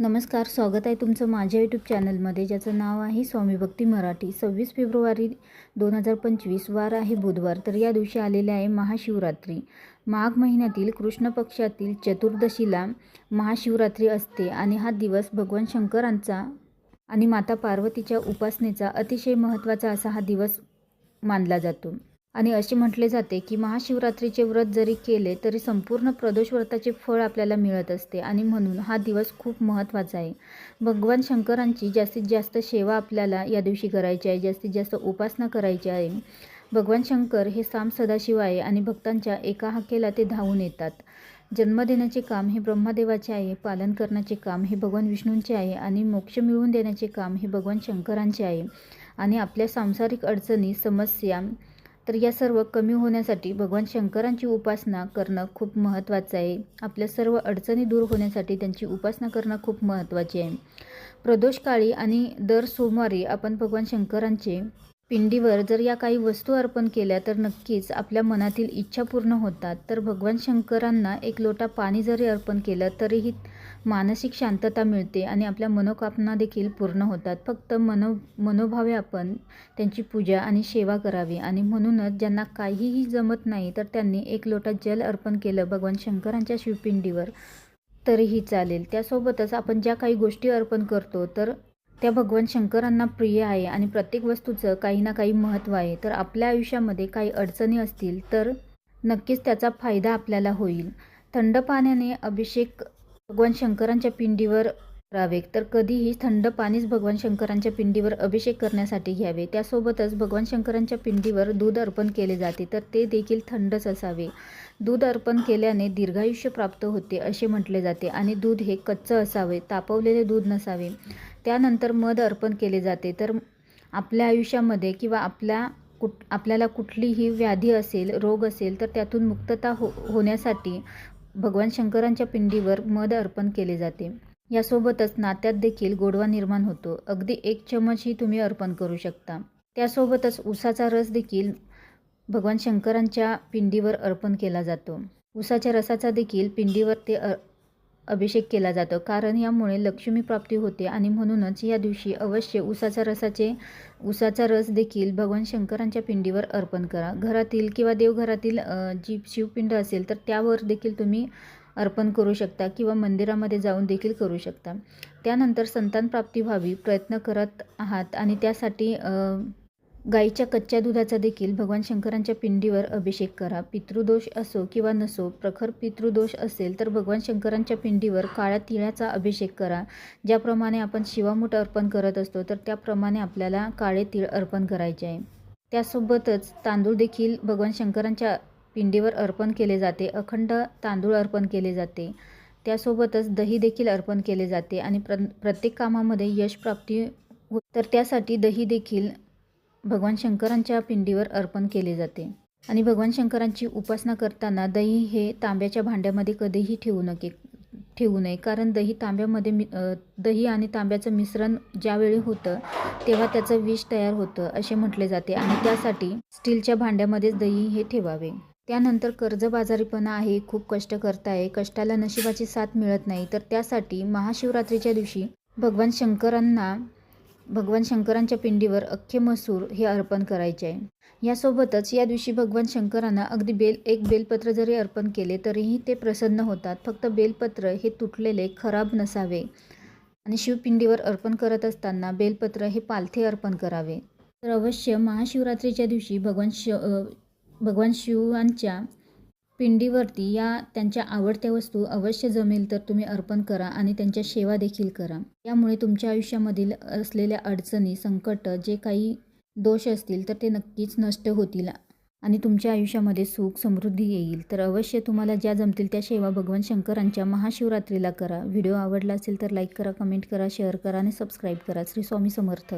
नमस्कार स्वागत आहे तुमचं माझ्या यूट्यूब चॅनलमध्ये ज्याचं नाव आहे स्वामी भक्ती मराठी. सव्वीस फेब्रुवारी दोन हजार पंचवीस वार आहे बुधवार तर या दिवशी आलेले आहे महाशिवरात्री. माघ महिन्यातील कृष्ण पक्षातील चतुर्दशीला महाशिवरात्री असते आणि हा दिवस भगवान शंकरांचा आणि माता पार्वतीच्या उपासनेचा अतिशय महत्त्वाचा असा हा दिवस मानला जातो. आणि असे म्हटले जाते की महाशिवरात्रीचे व्रत जरी केले तरी संपूर्ण प्रदोष व्रताचे फळ आपल्याला मिळत असते. आणि म्हणून हा दिवस खूप महत्त्वाचा आहे. भगवान शंकरांची जास्तीत जास्त सेवा आपल्याला या दिवशी करायची आहे. जास्तीत जास्त उपासना करायची आहे. भगवान शंकर हे साम सदाशिव आहे आणि भक्तांच्या एका हाकेला ते धावून येतात. जन्म देण्याचे काम हे ब्रह्मदेवाचे आहे. पालन करण्याचे काम हे भगवान विष्णूंचे आहे. आणि मोक्ष मिळवून देण्याचे काम हे भगवान शंकरांचे आहे. आणि आपल्या सांसारिक अडचणी समस्या तर या सर्व कमी होण्यासाठी भगवान शंकरांची उपासना करणं खूप महत्त्वाचं आहे. आपल्या सर्व अडचणी दूर होण्यासाठी त्यांची उपासना करणं खूप महत्त्वाची आहे. प्रदोषकाळी आणि दर सोमवारी आपण भगवान शंकरांचे पिंडीवर जर या काही वस्तू अर्पण केल्या तर नक्कीच आपल्या मनातील इच्छा पूर्ण होतात. तर भगवान शंकरांना एक लोटा पाणी जरी अर्पण केलं तरीही मानसिक शांतता मिळते आणि आपल्या मनोकामना देखील पूर्ण होतात. फक्त मनो मनोभावे आपण त्यांची पूजा आणि सेवा करावी. आणि म्हणूनच ज्यांना काहीही जमत नाही तर त्यांनी एक लोटा जल अर्पण केलं भगवान शंकरांच्या शिवपिंडीवर तरीही चालेल. त्यासोबतच आपण ज्या काही गोष्टी अर्पण करतो तर त्या भगवान शंकरांना प्रिय आहे आणि प्रत्येक वस्तूचं काही ना काही महत्त्व आहे. तर आपल्या आयुष्यामध्ये काही अडचणी असतील तर नक्कीच त्याचा फायदा आपल्याला होईल. थंड पाण्याने अभिषेक भगवान शंकरांच्या पिंडीवर करावे तर कधीही थंड पाणीच भगवान शंकरांच्या पिंडीवर अभिषेक करण्यासाठी घ्यावे. त्यासोबतच भगवान शंकरांच्या पिंडीवर दूध अर्पण केले जाते. तर ते देखील थंडच असावे. दूध अर्पण केल्याने दीर्घायुष्य प्राप्त होते असे म्हटले जाते. आणि दूध हे कच्चं असावे तापवलेले दूध नसावे. त्यानंतर मध अर्पण केले जाते. तर आपल्या आयुष्यामध्ये किंवा आपल्या कुठ आपल्याला कुठलीही व्याधी असेल रोग असेल तर त्यातून मुक्तता हो होण्यासाठी भगवान शंकरांच्या पिंडीवर मध अर्पण केले जाते. यासोबतच नात्यात देखील गोडवा निर्माण होतो. अगदी एक चमचही तुम्ही अर्पण करू शकता. त्यासोबतच उसाचा रस देखील भगवान शंकरांच्या पिंडीवर अर्पण केला जातो. उसाच्या रसाचा देखील पिंडीवर ते अभिषेक केला जातो. कारण यामुळे लक्ष्मी प्राप्ती होते आणि म्हणूनच या दिवशी अवश्य उसाच्या रसाचे उसाचा रस देखील भगवान शंकरांच्या पिंडीवर अर्पण करा. घरातील किंवा देवघरातील जी शिवपिंड असेल तर त्यावर देखील तुम्ही अर्पण करू शकता किंवा मंदिरामध्ये जाऊन देखील करू शकता. त्यानंतर संतान प्राप्ती व्हावी प्रयत्न करत आहात आणि त्यासाठी गाईच्या कच्च्या दुधाचा देखील भगवान शंकरांच्या पिंडीवर अभिषेक करा. पितृदोष असो किंवा नसो प्रखर पितृदोष असेल तर भगवान शंकरांच्या पिंडीवर काळ्या तिळाचा अभिषेक करा. ज्याप्रमाणे आपण शिवामूठ अर्पण करत असतो तर त्याप्रमाणे आपल्याला काळे तीळ अर्पण करायचे आहे. त्यासोबतच तांदूळ देखील भगवान शंकरांच्या पिंडीवर अर्पण केले जाते. अखंड तांदूळ अर्पण केले जाते. त्यासोबतच दही देखील अर्पण केले जाते आणि प्र प्रत्येक कामामध्ये यश प्राप्ती तर त्यासाठी दही देखील भगवान शंकरांच्या पिंडीवर अर्पण केले जाते. आणि भगवान शंकरांची उपासना करताना दही हे तांब्याच्या भांड्यामध्ये कधीही ठेवू नके ठेवू नये. कारण दही तांब्यामध्ये मि दही आणि तांब्याचं मिश्रण ज्यावेळी होतं तेव्हा त्याचं विष तयार होतं असे म्हटले जाते. आणि त्यासाठी स्टीलच्या भांड्यामध्येच दही हे ठेवावे. त्यानंतर कर्जबाजारीपणा आहे खूप कष्ट करताय. कष्टाला नशिबाची साथ मिळत नाही. तर त्यासाठी महाशिवरात्रीच्या दिवशी भगवान शंकरांना भगवान शंकरांच्या पिंडीवर अख्खे मसूर हे अर्पण करायचे आहे. यासोबतच या दिवशी भगवान शंकरांना अगदी बेल एक बेलपत्र जरी अर्पण केले तरीही ते प्रसन्न होतात. फक्त बेलपत्र हे तुटलेले खराब नसावे. आणि शिवपिंडीवर अर्पण करत असताना बेलपत्र हे पालथे अर्पण करावे. तर अवश्य महाशिवरात्रीच्या दिवशी भगवान श भगवान शिवांच्या पिंडीवरती या त्यांच्या आवडत्या वस्तू अवश्य जमेल तर तुम्ही अर्पण करा आणि त्यांच्या सेवा देखील करा. यामुळे तुमच्या आयुष्यामधील असलेल्या अडचणी संकट जे काही दोष असतील तर ते नक्कीच नष्ट होतील आणि तुमच्या आयुष्यामध्ये सुख समृद्धी येईल. तर अवश्य तुम्हाला ज्या जमतील त्या सेवा भगवान शंकरांच्या महाशिवरात्रीला करा. व्हिडिओ आवडला असेल तर लाईक करा कमेंट करा शेअर करा आणि सबस्क्राईब करा. श्री स्वामी समर्थ.